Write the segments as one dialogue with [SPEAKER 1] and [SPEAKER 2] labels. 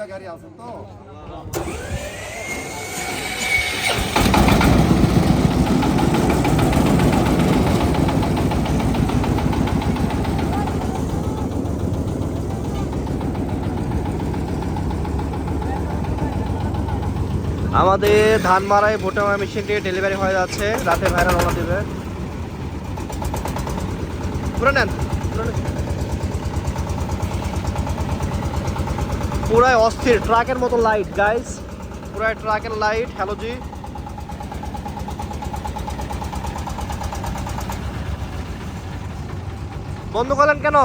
[SPEAKER 1] দুটা গাড়ি তো
[SPEAKER 2] আমাদের ধান মারাই মারা মেশিনটি ডেলিভারি হয়ে যাচ্ছে। রাতে ভাইরা রওনা দেবে। পুরো নেন পুরো নেন। পুরাই অস্থির ট্রাকের মতো লাইট গাইস পুরাই ট্রাকের লাইট হ্যালোজি বন্ধ করলেন কেন?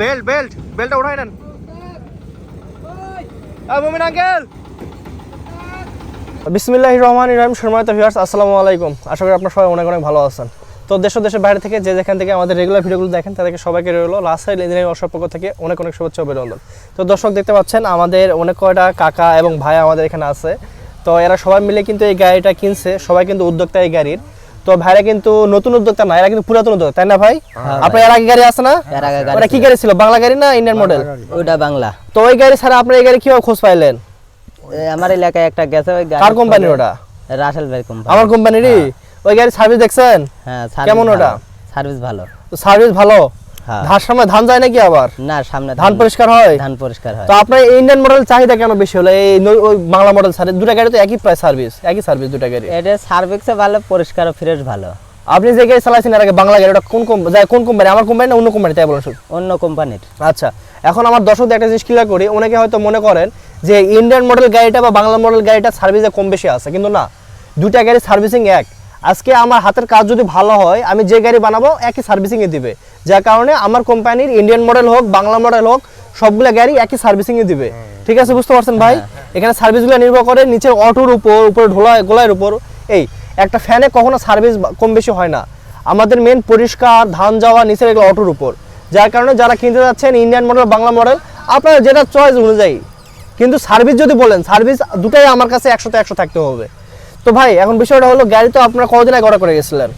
[SPEAKER 2] বেল্ট বেল্ট বেল্টটা উঠাই নেন। মুমিন আঙ্কেল বিসমিল্লাহ রহমান ইরাহিম সম্মানিত ভিউয়ার্স আসসালামু আলাইকুম। আশা করি আপনার সবাই অনেক অনেক ভালো আছেন। তো দেশ দেশের বাইরে থেকে যে যেখান থেকে আমাদের রেগুলার ভিডিওগুলো দেখেন তাদেরকে সবাইকে রইল। লাস্ট সাইড ইঞ্জিনিয়ারিং ওয়ার্কশপ পক্ষ থেকে অনেক অনেক শুভেচ্ছা অভিনন্দন। তো দর্শক দেখতে পাচ্ছেন আমাদের অনেক কয়টা কাকা এবং ভাই আমাদের এখানে আছে। তো এরা সবাই মিলে কিন্তু এই গাড়িটা কিনছে সবাই কিন্তু উদ্যোক্তা এই গাড়ির। তো ভাইরা কিন্তু নতুন উদ্যোক্তা না এরা কিন্তু পুরাতন উদ্যোক্তা তাই না ভাই? আপনার এর আগে গাড়ি আছে না?
[SPEAKER 3] এর
[SPEAKER 2] ওটা কি গাড়ি ছিল? বাংলা গাড়ি না ইন্ডিয়ান মডেল
[SPEAKER 3] ওইটা বাংলা।
[SPEAKER 2] তো ওই গাড়ি ছাড়া আপনার এই গাড়ি কীভাবে খোঁজ পাইলেন?
[SPEAKER 3] আমার এলাকায় একটা গেছে ওই গাড়ি
[SPEAKER 2] কার কোম্পানির ওটা?
[SPEAKER 3] রাসেল ভাই কোম্পানি
[SPEAKER 2] আমার কোম্পানিরই ওই গাড়ির সার্ভিস দেখছেন?
[SPEAKER 3] হ্যাঁ
[SPEAKER 2] কেমন ওটা?
[SPEAKER 3] সার্ভিস ভালো।
[SPEAKER 2] সার্ভিস ভালো?
[SPEAKER 3] হ্যাঁ।
[SPEAKER 2] ধান সময় ধান যায় নাকি আবার?
[SPEAKER 3] না সামনে
[SPEAKER 2] ধান পরিষ্কার হয়?
[SPEAKER 3] ধান পরিষ্কার হয়।
[SPEAKER 2] তো আপনার ইন্ডিয়ান মডেল চাহিদা কেন বেশি হলো? এই বাংলা মডেল সার্ভিস দুটা গাড়ি তো একই প্রায় সার্ভিস একই সার্ভিস দুটা গাড়ি।
[SPEAKER 3] এটা সার্ভিসে ভালো পরিষ্কার ফ্রেশ ভালো।
[SPEAKER 2] আপনি যে গাড়ি চালাইছেন এর আগে বাংলা গাড়ি ওটা কোন কোম্পানি কোন কোম্পানি আমার কোম্পানি না অন্য কোম্পানি তাই বলুন
[SPEAKER 3] অন্য কোম্পানির
[SPEAKER 2] আচ্ছা এখন আমার দর্শকদের একটা জিনিস ক্লিয়ার করি অনেকে হয়তো মনে করেন যে ইন্ডিয়ান মডেল গাড়িটা বা বাংলা মডেল গাড়িটা সার্ভিসে কম বেশি আছে কিন্তু না। দুটা গাড়ি সার্ভিসিং এক। আজকে আমার হাতের কাজ যদি ভালো হয় আমি যে গাড়ি বানাবো একই সার্ভিসিংয়ে দিবে। যার কারণে আমার কোম্পানির ইন্ডিয়ান মডেল হোক বাংলা মডেল হোক সবগুলো গাড়ি একই সার্ভিসিংয়ে দিবে। ঠিক আছে বুঝতে পারছেন ভাই? এখানে সার্ভিসগুলো নির্ভর করে নিচের অটোর উপর উপরে ঢোলা গোলার উপর। এই একটা ফ্যানে কখনো সার্ভিস কম বেশি হয় না। আমাদের মেন পরিষ্কার ধান যাওয়া নিচের এগুলো অটোর উপর। যার কারণে যারা কিনতে যাচ্ছেন ইন্ডিয়ান মডেল বাংলা মডেল আপনার যেটা চয়েস অনুযায়ী কিন্তু সার্ভিস যদি বলেন সার্ভিস দুটাই আমার কাছে একশোতে একশো থাকতে হবে। তো ভাই এখন বিষয়টা হলো গাড়ি তো আপনারা কতদিন আগে অর্ডার করে গেছিলেন?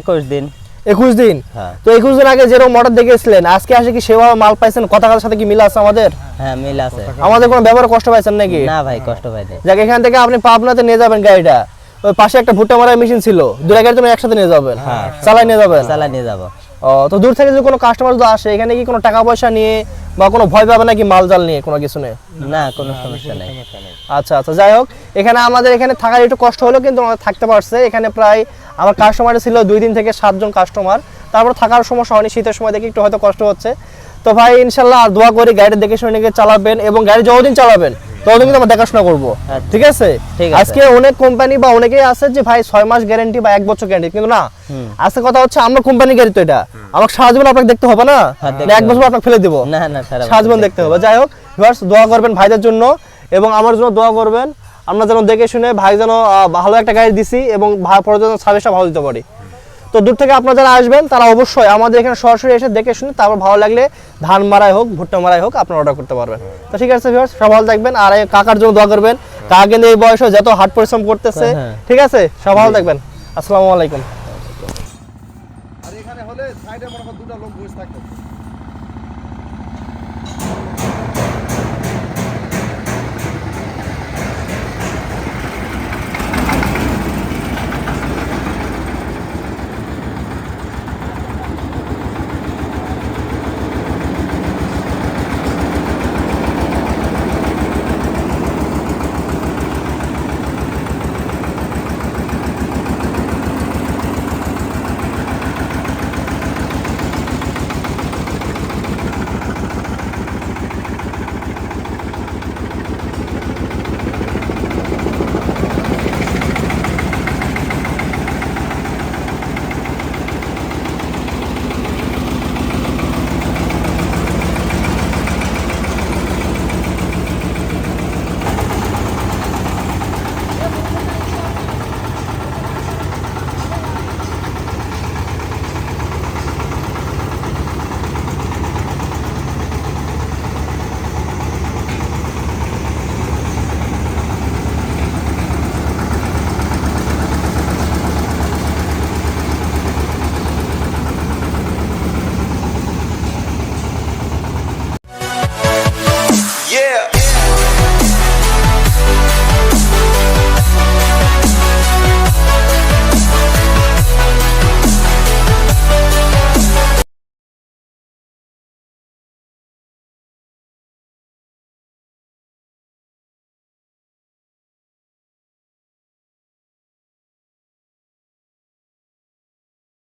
[SPEAKER 3] একুশ দিন।
[SPEAKER 2] একুশ দিন?
[SPEAKER 3] হ্যাঁ।
[SPEAKER 2] তো একুশ দিন আগে যেরকম অর্ডার দেখেছিলেন আজকে আসে কি সেভাবে মাল পাইছেন? কথা কথার সাথে কি মিল আছে আমাদের?
[SPEAKER 3] হ্যাঁ মিল আছে।
[SPEAKER 2] আমাদের কোনো ব্যবহার কষ্ট পাইছেন নাকি?
[SPEAKER 3] না ভাই কষ্ট পাইনি।
[SPEAKER 2] যাক এখান থেকে আপনি পাবনাতে নিয়ে যাবেন গাড়িটা। ওই পাশে একটা ভুট্টা মারার মেশিন ছিল। দুটা গাড়ি তুমি একসাথে নিয়ে যাবেন।
[SPEAKER 3] হ্যাঁ।
[SPEAKER 2] চালাই নিয়ে যাবেন?
[SPEAKER 3] চালা নিয়ে যাব।
[SPEAKER 2] ও তো দূর থেকে যদি কোনো কাস্টমার যদি আসে এখানে কি কোনো টাকা পয়সা নিয়ে বা কোনো ভয় পাবে নাকি মাল জাল নিয়ে কোনো কিছু নেই
[SPEAKER 3] না কোনো সমস্যা নেই।
[SPEAKER 2] আচ্ছা আচ্ছা যাই হোক এখানে আমাদের এখানে থাকার একটু কষ্ট হলো কিন্তু আমাদের থাকতে পারছে। এখানে প্রায় আমার কাস্টমার ছিল দুই দিন থেকে সাতজন কাস্টমার তারপর থাকার সমস্যা হয়নি শীতের সময় দেখে একটু হয়তো কষ্ট হচ্ছে। তো ভাই ইনশাল্লাহ আর দোয়া করি গাড়ি দেখে শুনে চালাবেন এবং গাড়ি যতদিন চালাবেন ততদিন কিন্তু আমরা দেখাশোনা করব।
[SPEAKER 3] আচ্ছা।
[SPEAKER 2] ঠিক আছে?
[SPEAKER 3] ঠিক
[SPEAKER 2] আজকে অনেক কোম্পানি বা অনেকেই আছে যে ভাই ছয় মাস গ্যারেন্টি বা এক বছর গ্যারেন্টি কিন্তু না। আজকে কথা হচ্ছে আমরা কোম্পানি গাড়ি তো এটা। আমাকে সারা জীবন আপনাকে দেখতে হবে না?
[SPEAKER 3] হ্যাঁ,
[SPEAKER 2] এক বছর আপনাকে ফেলে দেবো।
[SPEAKER 3] না না সারা
[SPEAKER 2] সাজবন দেখতে হবে। যাই হোক ভিউয়ার্স দোয়া করবেন ভাইদের জন্য এবং আমার জন্য দোয়া করবেন। আমরা যেন দেখে শুনে ভাই যেন ভালো একটা গাড়ি দিছি এবং পরে যেন সার্ভিসটা ভালো দিতে পারি। তো দূর থেকে আপনারা যারা আসবেন তারা অবশ্যই আমাদের এখানে সরাসরি এসে দেখে শুনে তারপর ভালো লাগলে ধান মারাই হোক ভুট্টা মারাই হোক আপনারা অর্ডার করতে পারবেন। তো ঠিক আছে ভিউয়ার্স সব ভালো থাকবেন। আর কাকার জন্য দোয়া করবেন। কাকা কিন্তু এই বয়সে যত হাট পরিশ্রম করতেছে
[SPEAKER 3] হ্যাঁ।
[SPEAKER 2] ঠিক আছে? সব ভালো থাকবেন। আসসালামু আলাইকুম।
[SPEAKER 1] সাইডে মনে হয় দুটা লোক বসে থাকতো।